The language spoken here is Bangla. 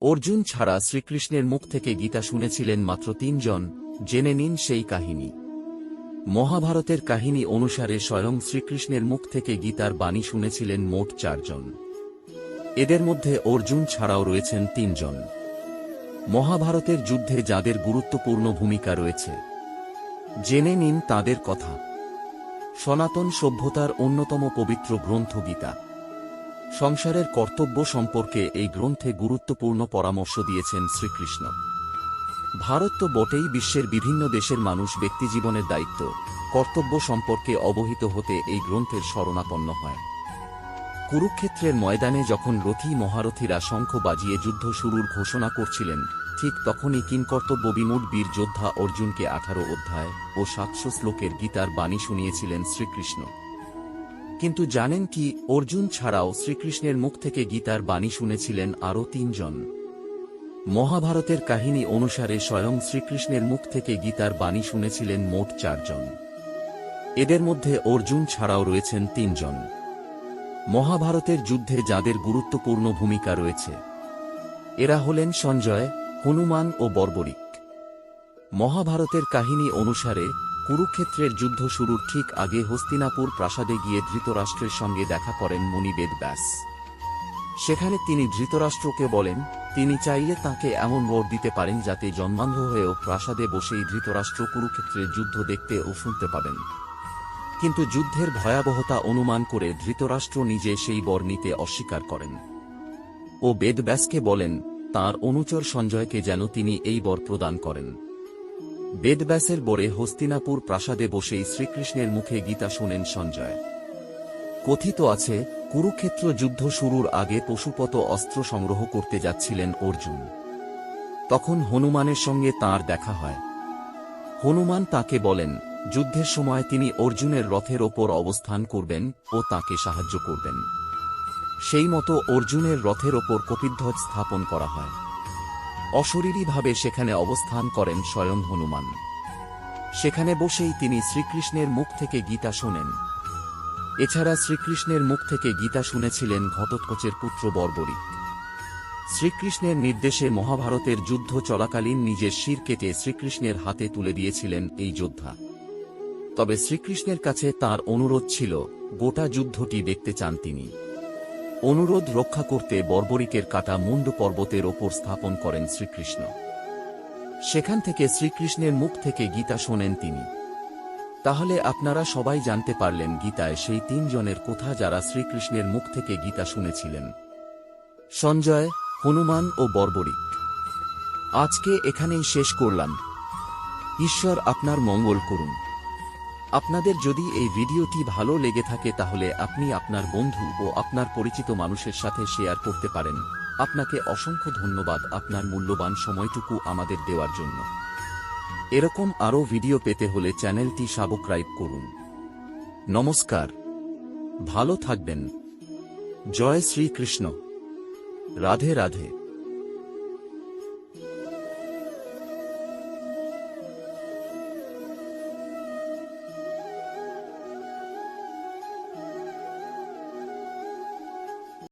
অর্জুন ছাড়া শ্রীকৃষ্ণের মুখ থেকে গীতা শুনেছিলেন মাত্র তিনজন, জেনে নিন সেই কাহিনী। মহাভারতের কাহিনী অনুসারে স্বয়ং শ্রীকৃষ্ণের মুখ থেকে গীতার বাণী শুনেছিলেন মোট চারজন। এদের মধ্যে অর্জুন ছাড়াও রয়েছেন তিনজন। মহাভারতের যুদ্ধে যাদের গুরুত্বপূর্ণ ভূমিকা রয়েছে। জেনে নিন তাদের কথা। সনাতন সভ্যতার অন্যতম পবিত্র গ্রন্থ গীতা। সংসারের কর্তব্য সম্পর্কে এই গ্রন্থে গুরুত্বপূর্ণ পরামর্শ দিয়েছেন শ্রীকৃষ্ণ। ভারত তো বটেই বিশ্বের বিভিন্ন দেশের মানুষ ব্যক্তিজীবনের দায়িত্ব, কর্তব্য সম্পর্কে অবহিত হতে এই গ্রন্থের শরণাপন্ন হয়। কুরুক্ষেত্রের ময়দানে যখন রথী মহারথীরা শঙ্খ বাজিয়ে যুদ্ধ শুরুর ঘোষণা করছিলেন, ঠিক তখনই কিংকর্তব্য বিমূঢ় বীর যোদ্ধা অর্জুনকে আঠারো অধ্যায় ও সাতশো শ্লোকের গীতার বাণী শুনিয়েছিলেন শ্রীকৃষ্ণ। কিন্তু জানেন কি, অর্জুন ছাড়াও শ্রীকৃষ্ণের মুখ থেকে গীতার বাণী শুনেছিলেন আরও তিনজন। মহাভারতের কাহিনী অনুসারে স্বয়ং শ্রীকৃষ্ণের মুখ থেকে গীতার বাণী শুনেছিলেন মোট চারজন। এদের মধ্যে অর্জুন ছাড়াও রয়েছেন তিনজন। মহাভারতের যুদ্ধে যাদের গুরুত্বপূর্ণ ভূমিকা রয়েছে, এরা হলেন সঞ্জয়, হনুমান ও বর্বরিক। মহাভারতের কাহিনী অনুসারে কুরুক্ষেত্রের যুদ্ধ শুরুর ঠিক আগে হস্তিনাপুর প্রাসাদে গিয়ে ধৃতরাষ্ট্রের সঙ্গে দেখা করেন মণিবেদ ব্যাস। সেখানে তিনি ধৃতরাষ্ট্রকে বলেন, তিনি চাইলে তাকে এমন বর দিতে পারেন যাতে জন্মান্ধ হয়েও প্রাসাদে বসেই ধৃতরাষ্ট্র কুরুক্ষেত্রের যুদ্ধ দেখতে ও শুনতে পাবেন। কিন্তু যুদ্ধের ভয়াবহতা অনুমান করে ধৃতরাষ্ট্র নিজে সেই বর নিতে অস্বীকার করেন। ও বেদব্যাসকে বলেন, তার অনুচর সঞ্জয়কে যেন তিনি এই বর প্রদান করেন। বেদব্যাসের বরে হস্তিনাপুর প্রাসাদে বসেই শ্রীকৃষ্ণের মুখে গীতা শোনেন সঞ্জয়। কথিত আছে, কুরুক্ষেত্র যুদ্ধ শুরুর আগে পশুপত অস্ত্র সংগ্রহ করতে যাচ্ছিলেন অর্জুন। তখন হনুমানের সঙ্গে তার দেখা হয়। হনুমান তাকে বলেন, যুদ্ধের সময় তিনি অর্জুনের রথের ওপর অবস্থান করবেন ও তাকে সাহায্য করবেন। সেই মতো অর্জুনের রথের ওপর কপিধ্বজ স্থাপন করা হয়। অশরীরীভাবে সেখানে অবস্থান করেন স্বয়ং হনুমান। সেখানে বসেই তিনি শ্রীকৃষ্ণের মুখ থেকে গীতা শোনেন। এছাড়া শ্রীকৃষ্ণের মুখ থেকে গীতা শুনেছিলেন ঘটোৎকচের পুত্র বর্বরিক। শ্রীকৃষ্ণের নির্দেশে মহাভারতের যুদ্ধ চলাকালীন নিজের শির কেটে শ্রীকৃষ্ণের হাতে তুলে দিয়েছিলেন এই যোদ্ধা। তবে শ্রীকৃষ্ণের কাছে তার অনুরোধ ছিল, গোটা যুদ্ধটি দেখতে চান তিনি। অনুরোধ রক্ষা করতে বর্বরিকের কাটা মুন্ড পর্বতের ওপর স্থাপন করেন শ্রীকৃষ্ণ। সেখান থেকে শ্রীকৃষ্ণের মুখ থেকে গীতা শোনেন তিনি। তাহলে আপনারা সবাই জানতে পারলেন গীতায় সেই তিনজনের কথা যারা শ্রীকৃষ্ণের মুখ থেকে গীতা শুনেছিলেন। সঞ্জয়, হনুমান ও বর্বরিক। আজকে এখানেই শেষ করলাম। ঈশ্বর আপনার মঙ্গল করুন। আপনাদের যদি এই ভিডিওটি ভালো লেগে থাকে তাহলে আপনি আপনার বন্ধু ও আপনার পরিচিত মানুষের সাথে শেয়ার করতে পারেন। আপনাকে অসংখ্য ধন্যবাদ আপনার মূল্যবান সময়টুকু আমাদের দেওয়ার জন্য। এরকম আরও ভিডিও পেতে হলে চ্যানেলটি সাবস্ক্রাইব করুন। নমস্কার। ভালো থাকবেন। জয় শ্রীকৃষ্ণ। রাধে রাধে।